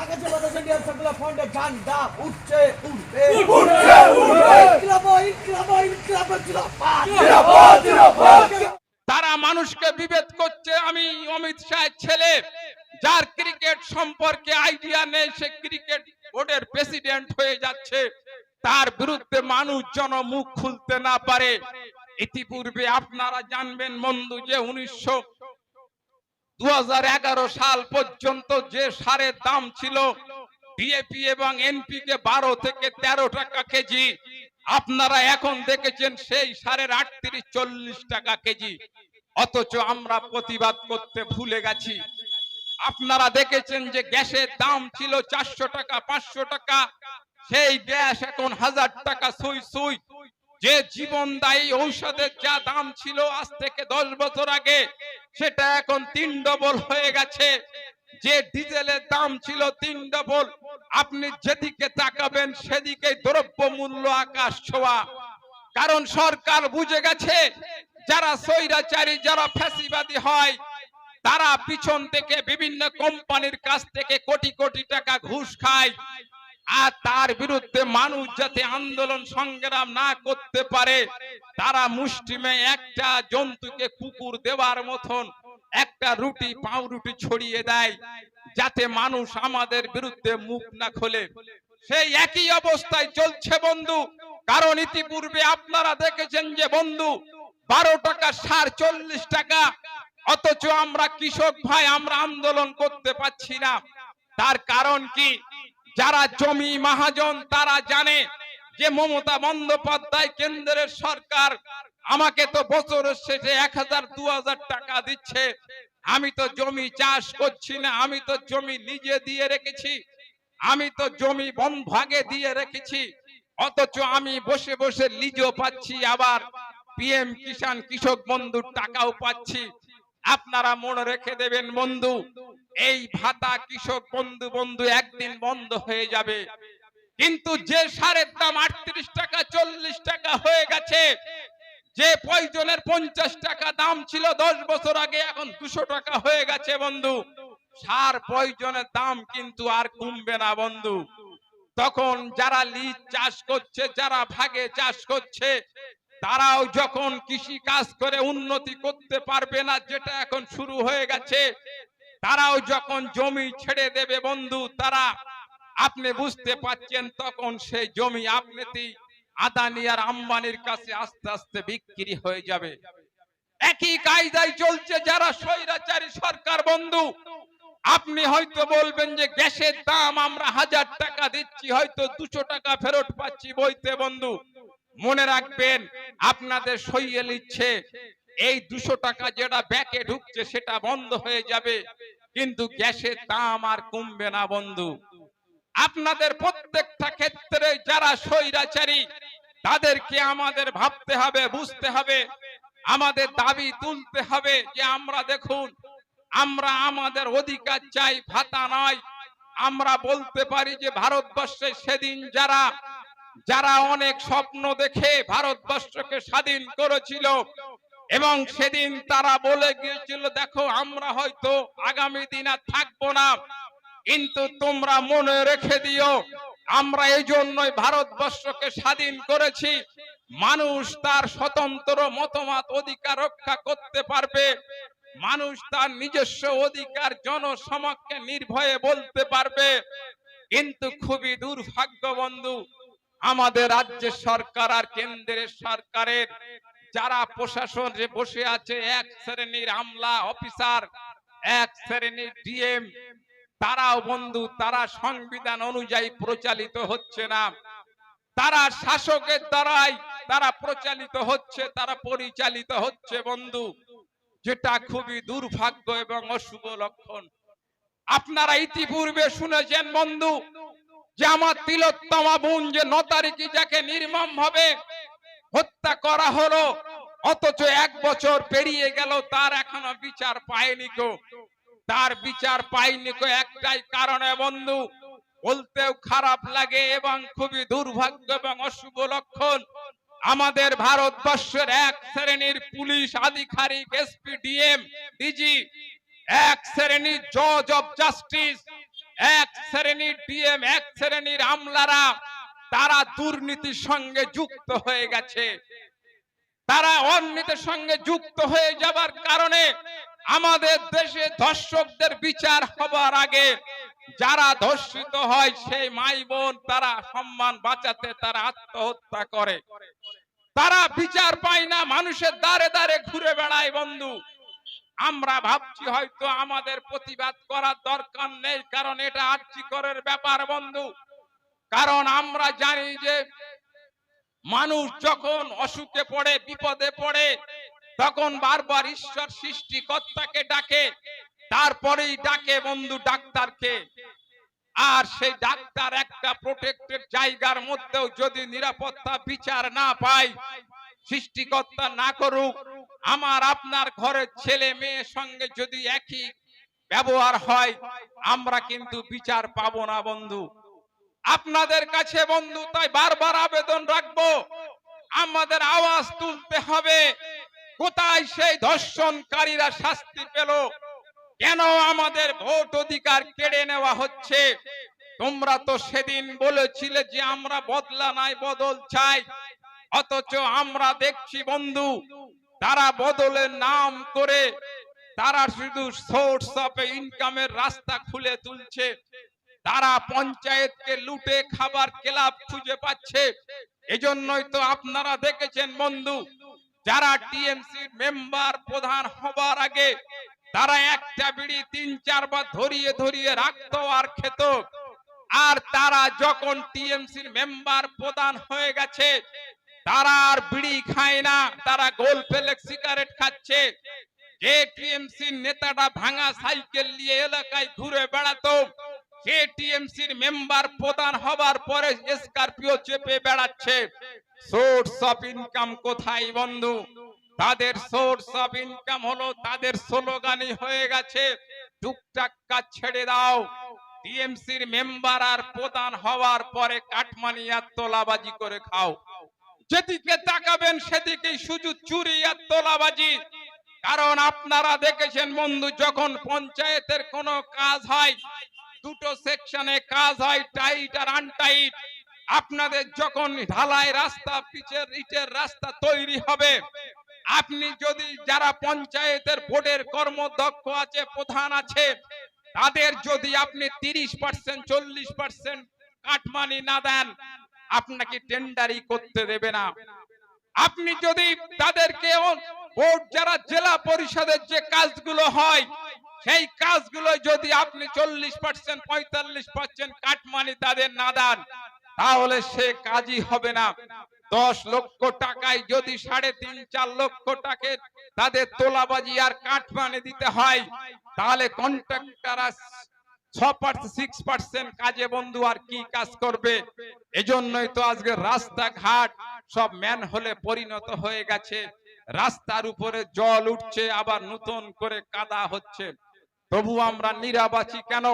আকাশে বাতাসে উঠছে উঠবে। উঠছে উঠবে। ইনকিলাব ইনকিলাব ইনকিলাব তারা মানুষকে বিভেদ করছে আমি অমিত শাহের ছেলে। যার ক্রিকেট সম্পর্কে আইডিয়া নেই সে ক্রিকেট বোর্ডের প্রেসিডেন্ট হয়ে যাচ্ছে। তার বিরুদ্ধে মানুষ জন মুখ খুলতে না পারে। ইতিপূর্বে আপনারা জানবেন বন্ধু যে উনিশশো দু সাল পর্যন্ত যে সারের দাম ছিল ডিএপি এবং এনপিকে বারো থেকে তেরো টাকা কেজি। আপনারা এখন দেখেছেন সেই সারের আটত্রিশ, চল্লিশ টাকা কেজি। অথচ আমরা প্রতিবাদ করতে ভুলে গেছি। আপনারা দেখেছেন যে গ্যাসের দাম ছিল চারশো টাকা, পাঁচশো টাকা। সেই গ্যাস এখন হাজার টাকা সুই সুই। যে জীবনদায়ী ঔষধের যা দাম ছিল আজ থেকে দশ বছর আগে, সেটা এখন তিন ডবল হয়ে গেছে। যে ডিজেলের দাম ছিল তিন ডবল আপনি যেদিকে তাকাবেন সেদিকে দ্রব্য মূল্য আকাশ ছোঁয়া। কারণ সরকার বুঝে গেছে, যারা স্বৈরাচারী, যারা ফ্যাসিবাদী হয়, তারা পিছন থেকে বিভিন্ন কোম্পানির কাছ থেকে কোটি কোটি টাকা ঘুষ খায়। আর তার বিরুদ্ধে মানুষ যাতে আন্দোলন সংগ্রাম না করতে পারে, তারা মুষ্টিমে একটা জন্তুকে কুকুর দেওয়ার মতন একটা রুটি, পাউরুটি ছড়িয়ে দেয়, যাতে মানুষ আমাদের বিরুদ্ধে মুখ না খোলে। সেই একই অবস্থায় চলছে বন্ধু, কারণ ইতিপূর্বে আপনারা দেখেছেন যে বন্ধু, বারো টাকা সার চল্লিশ টাকা, অথচ আমরা কৃষক ভাই, আমরা আন্দোলন করতে পারছি না। তার কারণ কি? যারা জমি মহাজন, তারা জানে যে মমতা বন্দ্যোপাধ্যায় কেন্দ্রের সরকার আমাকে তো বছরের শেষে এক হাজার, দু হাজার টাকা দিচ্ছে। আমি তো জমি চাষ করছি না, আমি তো জমি লিজে দিয়ে রেখেছি। আমি তো জমি বন ভাগে দিয়ে রেখেছি। অথচ আমি বসে বসে লিজও পাচ্ছি, আবার পিএম কিষান কৃষক বন্ধুর টাকাও পাচ্ছি। আপনারা মনে রেখে দেবেন, বন্ধু, এই ভাতা কৃষক বন্ধু বন্ধু, একদিন বন্ধ হয়ে যাবে। কিন্তু যে সারের দাম আটত্রিশ টাকা, চল্লিশ টাকা হয়ে গেছে, যে প্রয়োজনের পঞ্চাশ টাকা দাম ছিল দশ বছর আগে, এখন দুশো টাকা হয়ে গেছে, বন্ধু। সার পয়জনের দাম কিন্তু আর কমবে না, বন্ধু। তখন যারা লিজ চাষ করছে, যারা ভাগে চাষ করছে তারাও যখন কৃষি কাজ করে উন্নতি করতে পারবে না, যেটা এখন শুরু হয়ে গেছে, তারাও যখন জমি ছেড়ে দেবে বন্ধু, তারা আপনি বুঝতে পাচ্ছেন তখন সেই জমি আপনিতেই আদানি আর আম্বানির কাছে আস্তে আস্তে বিক্রি হয়ে যাবে। একই কায়দায় চলছে যারা স্বৈরাচারী সরকার, বন্ধু। আপনি হয়তো বলবেন যে গ্যাসের দাম আমরা হাজার টাকা দিচ্ছি, হয়তো দুশো টাকা ফেরত পাচ্ছি বইতে, বন্ধু। মনে রাখবেন, আপনাদের সইয়ে নিচ্ছে। এই দুশো টাকা যেটা ব্যাকে ঢুকছে, সেটা বন্ধ হয়ে যাবে। কিন্তু গ্যাসের দাম আর কমবে না, বন্ধু। আপনাদের প্রত্যেকটা ক্ষেত্রে যারা স্বৈরাচারী, তাদেরকে আমাদের ভাবতে হবে, বুঝতে হবে। আমাদের দাবি তুলতে হবে যে, আমরা দেখুন, আমরা আমাদের অধিকার চাই, ভাতা নয়। আমরা বলতে পারি যে, ভারতবর্ষে সেদিন যারা যারা অনেক স্বপ্ন দেখে ভারতবর্ষকে স্বাধীন করেছিল এবং সেদিন তারা বলে গিয়েছিল, দেখো, আমরা হয়তো আগামী দিন আর থাকব না। কিন্তু তোমরা মনে রেখে দিও, আমরা এই জন্যই ভারতবর্ষকে স্বাধীন করেছি। মানুষ তার স্বতন্ত্র মতামত অধিকার রক্ষা করতে পারবে। মানুষ তার নিজস্ব অধিকার জনসমক্ষে নির্ভয়ে বলতে পারবে। কিন্তু খুবই দুর্ভাগ্য বন্ধু আমাদের রাজ্যের সরকার আর কেন্দ্রের সরকারের যারা প্রশাসনে বসে আছে, এক শ্রেণির আমলা অফিসার, এক শ্রেণির ডিএম, তারাও বন্ধু, তারা সংবিধান অনুযায়ী প্রচালিত হচ্ছে না। তারা শাসকের দ্বারাই তারা প্রচালিত হচ্ছে, তারা পরিচালিত হচ্ছে বন্ধু, যেটা খুবই দুর্ভাগ্য এবং অশুভ লক্ষণ। আপনারা ইতিপূর্বে শুনেছেন বন্ধু যে আমার তিলোত্তমা বোন যে ন তারিখে যাকে নির্মম ভাবে হত্যা করা হলো, অথচ এক বছর পেরিয়ে গেল, তার এখনও বিচার পায়নি কো তার বিচার পায়নি কো একটাই কারণে বন্ধু, বলতেও খারাপ লাগে এবং খুবই দুর্ভাগ্য এবং অশুভ লক্ষণ, আমাদের ভারতবর্ষের এক শ্রেণির পুলিশ আধিকারিক, এসপি, ডিএম, ডিজি, এক শ্রেণির জজ অফ জাস্টিস এক শ্রেণির ডিএম, এক শ্রেণির আমলারা, তারা দুর্নীতির সঙ্গে যুক্ত হয়ে গেছে। তারা অর্নীতির সঙ্গে যুক্ত হয়ে যাবার কারণে আমাদের দেশে ধর্ষকদের বিচার হবার আগে যারা ধর্ষিত হয়, সেই মাই বোন তারা সম্মান বাঁচাতে তারা আত্মহত্যা করে। তারা বিচার পায় না, মানুষের দ্বারে দ্বারে ঘুরে বেড়ায় বন্ধু। আমরা ভাবছি হয়তো আমাদের প্রতিবাদ করার দরকার নেই, কারণ এটা আর্যিকরের ব্যাপার বন্ধু। কারণ আমরা জানি যে মানুষ যখন অসুখে পড়ে, বিপদে পড়ে, তখন বারবার ঈশ্বর সৃষ্টিকর্তাকে ডাকে, তারপরেই ডাকে বন্ধু ডাক্তারকে। আর সেই ডাক্তার একটা প্রোটেক্টেড জায়গার মধ্যেও যদি নিরাপত্তা বিচার না পায় সৃষ্টিকর্তা না করুক, আমার আপনার ঘরের ছেলে মেয়ের সঙ্গে যদি একই ব্যবহার হয়, আমরা কিন্তু বিচার পাবো না বন্ধু। আপনাদের কাছে বন্ধু, তাই বারবার আবেদন রাখব। আমাদের আওয়াজ তুলতে হবে। কোথায় সেই ধর্ষণকারীরা শাস্তি পেল? কেন আমাদের ভোট অধিকার কেড়ে নেওয়া হচ্ছে? তোমরা তো সেদিন বলেছিলে যে আমরা বদলা নাই, বদল চাই। অথচ আমরা দেখছি বন্ধু, তারা বদলের নাম করে, তারা শুধু সোর্স অফ ইনকামের রাস্তা খুলে তুলছে। তারা পঞ্চায়েতকে লুটে খাবার ক্লাব খুঁজে পাচ্ছে। এজন্যই তো আপনারা দেখেছেন বন্ধু, যারা টিএমসি মেম্বার প্রধান হবার আগে, তারা একটা বিড়ি তিন, চারবার ধরিয়ে ধরিয়ে রাখতো আর খেত। আর তারা যখন টিএমসির মেম্বার প্রধান হয়ে গেছে তারা আর বিড়ি খায় না, তারা গোল ফেলে সিগারেট খাচ্ছে। যে টিএমসির নেতাটা ভাঙা সাইকেল নিয়ে এলাকায় ঘুরে বেড়াতো, সে টিএমসির মেম্বার প্রধান হবার পরে স্করপিও চেপে বেড়াচ্ছে। সোর্স অফ ইনকাম কোথায় বন্ধু? তাদের সোর্স অফ ইনকাম হলো তাদের স্লোগানই হয়ে গেছে, টুকটাক কাজ ছেড়ে দাও। টিএমসির মেম্বার আর প্রধান হওয়ার পরে কাটমানি আর তোলাবাজি করে খাও। যেদিকে তাকাবেন সেদিকেই শুধু চুরি আর তোলাবাজি। কারণ আপনারা দেখেছেন বন্ধু, যখন পঞ্চায়েতের কোনো কাজ হয়, দুটো সেকশনে কাজ হয়, টাইট আর আনটাইট। আপনাদের যখন ঢালাই রাস্তা, পিচের ইটের রাস্তা তৈরি হবে, আপনি যদি যারা পঞ্চায়েতের বোর্ডের কর্মদক্ষ আছে, প্রধান আছে, তাদের যদি আপনি তিরিশ পার্সেন্ট, চল্লিশ পার্সেন্ট কাটমানি না দেন আপনাকে টেন্ডারি করতে দেবে না। আপনি যদি তাদেরকে বোর্ড যারা জেলা পরিষদের যে কাজগুলো হয়, সেই কাজগুলো যদি আপনি চল্লিশ পার্সেন্ট পঁয়তাল্লিশ পার্সেন্ট কাটমানি তাদের না দেন, তাহলে সে কাজই হবে না। দশ লক্ষ টাকায় যদি সাড়ে তিন, চার লক্ষ টাকা তাদের তোলাবাজি আর কাঠমানি দিতে হয়, তাহলে পার্সেন্ট তবু আমরা নিরাবাচি কেন?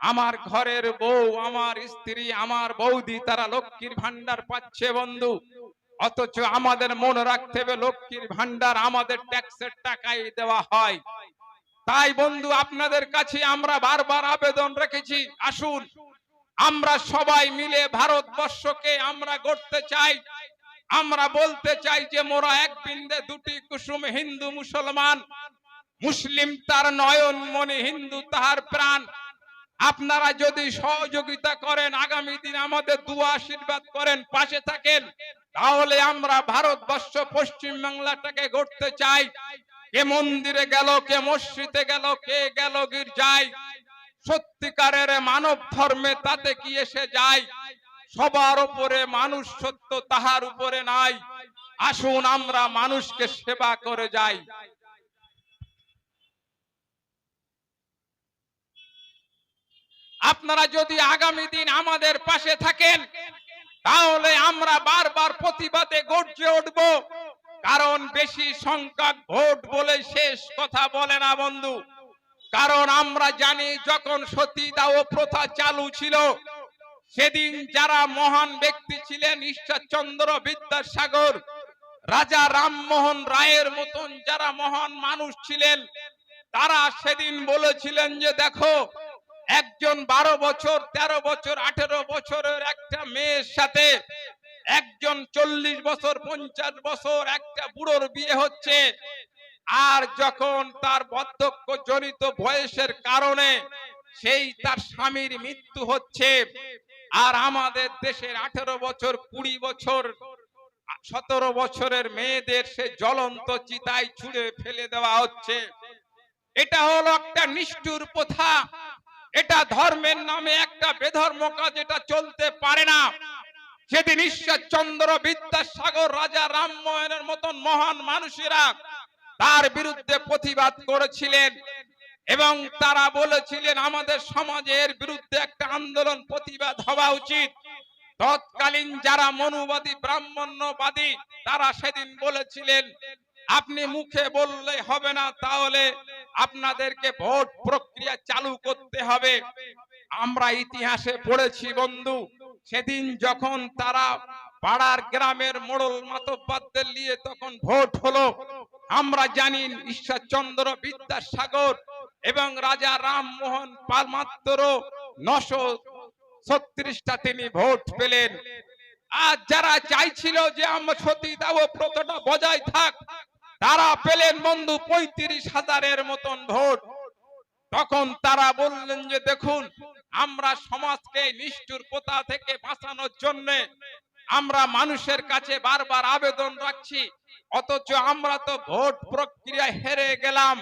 আমার ঘরের বউ, আমার স্ত্রী, আমার বৌদি, তারা লক্ষ্মীর ভান্ডার পাচ্ছে বন্ধু। অথচ আমাদের মনে রাখতে হবে লক্ষ্মীর ভান্ডার আমাদের ট্যাক্সের টাকায় দেওয়া হয়। তাই বন্ধু, আপনাদের কাছে আমরা বারবার আবেদন রেখেছি, আসুন। আমরা সবাই মিলে ভারতবর্ষকে আমরা গড়তে চাই। আমরা বলতে চাই যে মোরা এক বিন্দে দুটি কুসুম হিন্দু মুসলমান। মুসলিম তার নয়ন মনে, হিন্দু তাহার প্রাণ। আপনারা যদি সহযোগিতা করেন, আগামী দিন আমাদের দুয়া আশীর্বাদ করেন, পাশে থাকেন, তাহলে আমরা ভারতবর্ষ পশ্চিম বাংলাটাকে গড়তে চাই। কে মন্দিরে গেল, কে মসজিদে গেল, কে গেল গির্জায়? সত্যিকারের মানব ধর্মে তাতে কি এসে যায়? সবার উপরে মানুষ সত্য তাহার উপরে নাই। আসুন আমরা মানুষকে সেবা করে যাই। আপনারা যদি আগামী দিন আমাদের পাশে থাকেন, তাহলে আমরা বারবার প্রতিবাদে গর্জে উঠব। কারণ বেশি সংখ্যক ভোট বলে শেষ কথা বলে না, বন্ধু। কারণ আমরা জানি যখন সতীদাহ প্রথা চালু ছিল, সেদিন যারা মহান ব্যক্তি ছিলেন, ঈশ্বরচন্দ্র বিদ্যাসাগর, রাজা রামমোহন রায়ের মতন যারা মহান মানুষ ছিলেন, তারা সেদিন বলেছিলেন যে, দেখো, একজন বারো বছর, তেরো বছর, আঠেরো বছরের একটা মেয়ের সাথে একজন চল্লিশ বছর, পঞ্চাশ বছর একটা বুড়োর বিয়ে হচ্ছে। আর যখন তার বার্ধক্য জনিত বয়সের কারণে সেই তার স্বামীর মৃত্যু হচ্ছে, আর আমাদের দেশের আঠেরো বছর, কুড়ি বছর, সতেরো বছরের মেয়েদের সে জ্বলন্ত চিতায় ছুঁড়ে ফেলে দেওয়া হচ্ছে। এটা হলো একটা নিষ্ঠুর প্রথা। এটা ধর্মের নামে একটা বেধর্ম কাজ, এটা চলতে পারে না। সেদিন ঈশ্বরচন্দ্র বিদ্যাসাগর, রাজা রামমোহনের মতন মহান মানুষেরা তার বিরুদ্ধে প্রতিবাদ করেছিলেন এবং তারা বলেছিলেন, আমাদের সমাজের বিরুদ্ধে একটা আন্দোলন প্রতিবাদ হওয়া উচিত। তৎকালীন যারা মনুবাদী, ব্রাহ্মণ্যবাদী, তারা সেদিন বলেছিলেন, আপনি মুখে বললে হবে না, তাহলে আপনাদেরকে ভোট প্রক্রিয়া চালু করতে হবে। আমরা ইতিহাসে পড়েছি, বন্ধু সেদিন যখন তারা পাড়ার গ্রামের মোড়ল মাতব্বাদদের নিয়ে তখন ভোট হলো, আমরা জানি ঈশ্বরচন্দ্র বিদ্যাসাগর এবং রাজা রামমোহন পাল মাত্র নশো ছত্রিশটা তিনি ভোট পেলেন। আর যারা চাইছিল যে আমরা সতী দাও প্রথাটা বজায় থাক, তারা পেলেন বন্ধু পঁয়ত্রিশ হাজারের মতন ভোট। তখন তারা বললেন যে, দেখুন, আমরা সমাজকে নিষ্ঠুর প্রথা থেকে বাঁচানোর জন্য আমরা মানুষের কাছে বারবার আবেদন রাখছি। অথচ আমরা তো ভোট প্রক্রিয়ায় হেরে গেলাম।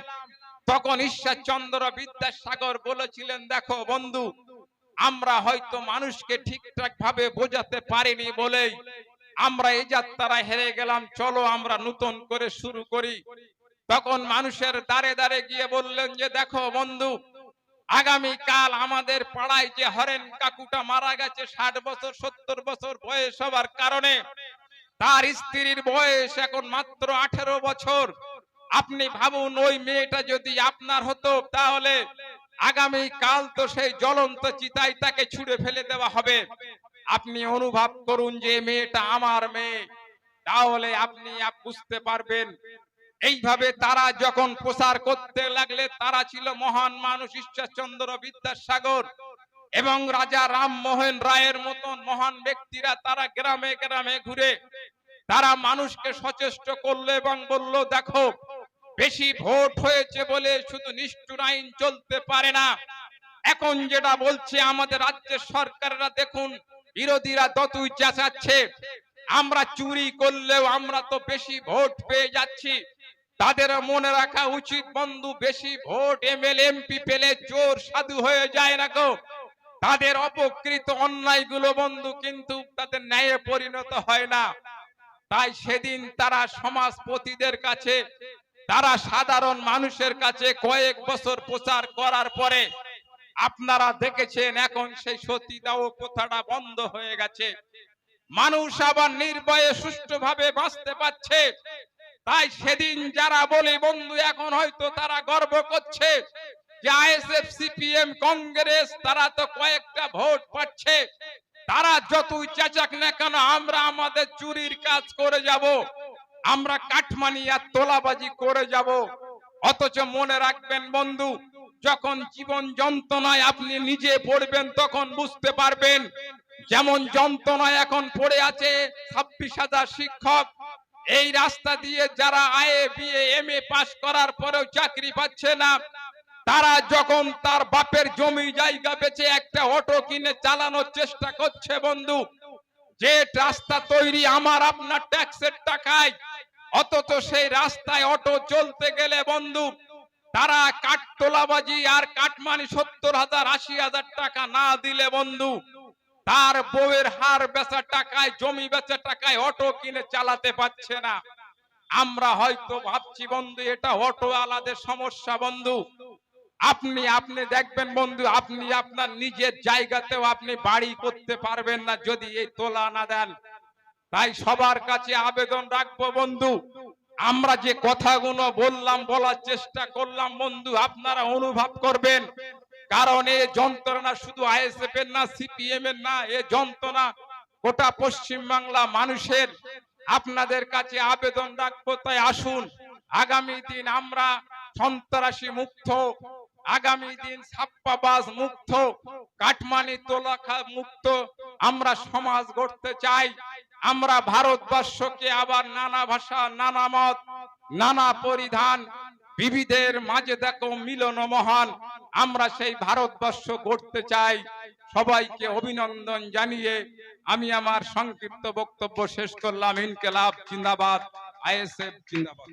তখন ঈশ্বরচন্দ্র বিদ্যাসাগর বলেছিলেন, দেখো বন্ধু, আমরা হয়তো মানুষকে ঠিকঠাক ভাবে বোঝাতে পারিনি বলেই আমরা এই যাত্রায় হেরে গেলাম। চলো আমরা নতুন করে শুরু করি। তখন মানুষের দাঁড়ে দাঁড়ে গিয়ে বললেন যে, দেখো বন্ধু আগামী কাল আমাদের পাড়ায় যে হরেন কাকুটা মারা গেছে ষাট বছর, সত্তর বছর বয়স হবার কারণে, তার স্ত্রীর বয়স এখন মাত্র আঠেরো বছর। আপনি ভাবুন, ওই মেয়েটা যদি আপনার হতো, তাহলে আগামী কাল তো সেই জ্বলন্ত চিতায় তাকে ছুড়ে ফেলে দেওয়া হবে। আপনি অনুভব করুন যে মেয়েটা আমার মেয়ে। তাহলে আপনি বুঝতে পারবেন এইভাবে তারা যখন প্রচার করতে লাগলে তারা ছিল মহান মানুষ ঈশ্বরচন্দ্র বিদ্যাসাগর এবং রাজা রামমোহন রায়ের মতন মহান ব্যক্তিরা তারা গ্রামে গ্রামে ঘুরে তারা মানুষকে সচেষ্ট করল এবং বলল, দেখো, বেশি ভোট হয়েছে বলে শুধু নিষ্ঠুর আইন চলতে পারে না। এখন যেটা বলছে আমাদের রাজ্যের সরকাররা, দেখুন, বিরোধীরা ততই চেঁচাচ্ছে। আমরা চুরি করলেও আমরা তো বেশি ভোট পেয়ে যাচ্ছি। তাদের মনে রাখা উচিত, বন্ধু, বেশি ভোট এমএলএ এমপি পেলে চোর সাধু হয়ে যায় না গো। তাদের অপকৃত অন্যায়গুলো বন্ধু, কিন্তু তাদের ন্যায়ে পরিণত হয় না। তাই সেদিন তারা সমাজপতিদের কাছে, তারা সাধারণ মানুষের কাছে কয়েক বছর প্রচার করার পরে, আপনারা দেখেছেন এখন সেই সতীদাহ প্রথাটা বন্ধ হয়ে গেছে। মানুষ আবার নির্ভয়ে সুষ্ঠুভাবে বাঁচতে পারছে। তাই সেদিন যারা বলে, বন্ধু, এখন হয়তো তারা গর্ব করছে কংগ্রেস, তারা তো কয়েকটা ভোট পাচ্ছে। তারা যতই না কেন, আমরা আমাদের চুরির কাজ করে যাব। আমরা কাঠমানি আর তোলাবাজি করে যাব। অথচ মনে রাখবেন বন্ধু, যখন জীবন যন্ত্রণায় আপনি নিজে পড়বেন, তখন বুঝতে পারবেন, যেমন যন্ত্রণায় এখন পড়ে আছে ছাব্বিশ হাজার শিক্ষক এই রাস্তা দিয়ে যারা আয়ে বিএ এম এ পাস করার পরেও চাকরি পাচ্ছে না। তারা যখন তার বাপের জমি জায়গা বেচে একটা অটো কিনে চালানোর চেষ্টা করছে বন্ধু, যে রাস্তা তৈরি আমার আপনার ট্যাক্সের টাকায়, অথচ সেই রাস্তায় অটো চলতে গেলে বন্ধু, তারা কাঠ তোলাবাজি আর কাটমানি সত্তর হাজার, আশি হাজার টাকা না দিলে বন্ধু তার বউয়ের হার বেচা টাকায়, জমি বেচা টাকায় অটো কিনে চালাতে পারছে না। আমরা হয়তো ভাবছি, বন্ধু, এটা অটো আলাদের সমস্যা, বন্ধু। আপনি আপনি দেখবেন, বন্ধু, আপনি আপনার নিজের জায়গাতেও আপনি বাড়ি করতে পারবেন না যদি এই তোলা না দেন। তাই সবার কাছে আবেদন রাখব, বন্ধু। আমরা যে কথাগুলো বললাম, বলার চেষ্টা করলাম, বন্ধু, আপনারা অনুভব করবেন। কারণ এ যন্ত্রণা শুধু আইএসএফ এর না, সিপিএম এর না, এ যন্ত্রণা গোটা পশ্চিম বাংলা মানুষের। আপনাদের কাছে আবেদন রাখব, তাই আসুন। আগামী দিন আমরা সন্ত্রাসী মুক্ত, আগামী দিন ছাপ্পাবাজ মুক্ত কাটমানি তোলাখা মুক্ত। আমরা সমাজ গড়তে চাই। আমরা ভারতবর্ষকে আবার নানা ভাষা, নানা মত, নানা পরিধান বিবিধের মাঝে দেখো মিলন মহান। আমরা সেই ভারতবর্ষ গড়তে চাই। সবাইকে অভিনন্দন জানিয়ে আমি আমার সংক্ষিপ্ত বক্তব্য শেষ করলাম। ইনকেলাব জিন্দাবাদ, আইএসএফ জিন্দাবাদ।